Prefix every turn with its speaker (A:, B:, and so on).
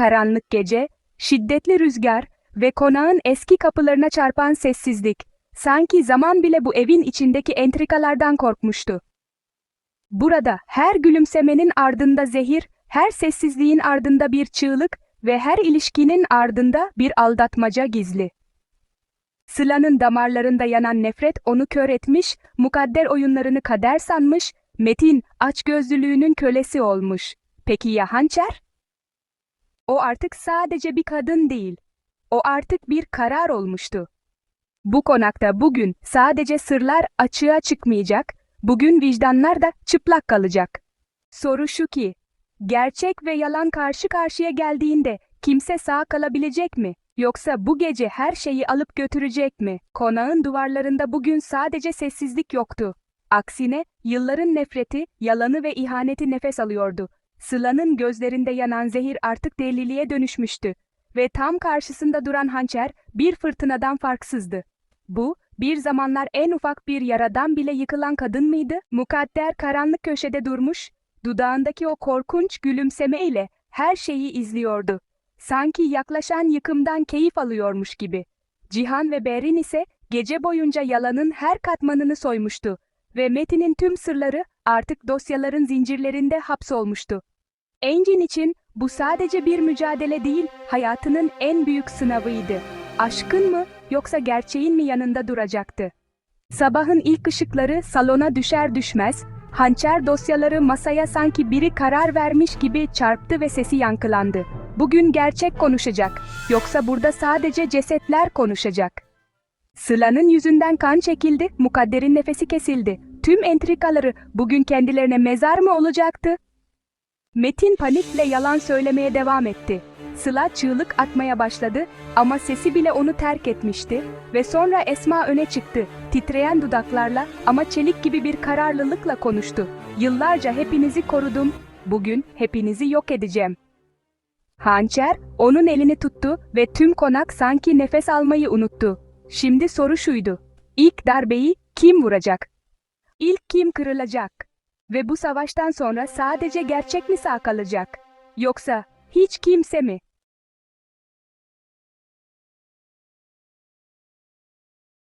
A: karanlık gece, şiddetli rüzgar ve konağın eski kapılarına çarpan sessizlik. Sanki zaman bile bu evin içindeki entrikalardan korkmuştu. Burada her gülümsemenin ardında zehir, her sessizliğin ardında bir çığlık ve her ilişkinin ardında bir aldatmaca gizli. Sıla'nın damarlarında yanan nefret onu kör etmiş, mukadder oyunlarını kader sanmış, Metin açgözlülüğünün kölesi olmuş. Peki ya hançer? O artık sadece bir kadın değil. O artık bir karar olmuştu. Bu konakta bugün sadece sırlar açığa çıkmayacak, bugün vicdanlar da çıplak kalacak. Soru şu ki, gerçek ve yalan karşı karşıya geldiğinde kimse sağ kalabilecek mi? Yoksa bu gece her şeyi alıp götürecek mi? Konağın duvarlarında bugün sadece sessizlik yoktu. Aksine yılların nefreti, yalanı ve ihaneti nefes alıyordu. Sıla'nın gözlerinde yanan zehir artık deliliğe dönüşmüştü ve tam karşısında duran hançer bir fırtınadan farksızdı. Bu, bir zamanlar en ufak bir yaradan bile yıkılan kadın mıydı? Mukadder karanlık köşede durmuş, dudağındaki o korkunç gülümseme ile her şeyi izliyordu. Sanki yaklaşan yıkımdan keyif alıyormuş gibi. Cihan ve Berin ise gece boyunca yalanın her katmanını soymuştu ve Metin'in tüm sırları artık dosyaların zincirlerinde hapsolmuştu. Engin için bu sadece bir mücadele değil, hayatının en büyük sınavıydı. Aşkın mı yoksa gerçeğin mi yanında duracaktı? Sabahın ilk ışıkları salona düşer düşmez, hançer dosyaları masaya sanki biri karar vermiş gibi çarptı ve sesi yankılandı. Bugün gerçek konuşacak, yoksa burada sadece cesetler konuşacak. Sıla'nın yüzünden kan çekildi, mukadderin nefesi kesildi. Tüm entrikaları bugün kendilerine mezar mı olacaktı? Metin panikle yalan söylemeye devam etti. Sıla çığlık atmaya başladı ama sesi bile onu terk etmişti ve sonra Esma öne çıktı. Titreyen dudaklarla ama çelik gibi bir kararlılıkla konuştu. Yıllarca hepinizi korudum, bugün hepinizi yok edeceğim. Hançer onun elini tuttu ve tüm konak sanki nefes almayı unuttu. Şimdi soru şuydu. İlk darbeyi kim vuracak? İlk kim kırılacak? Ve bu savaştan sonra sadece gerçek mi sağ kalacak? Yoksa hiç kimse mi?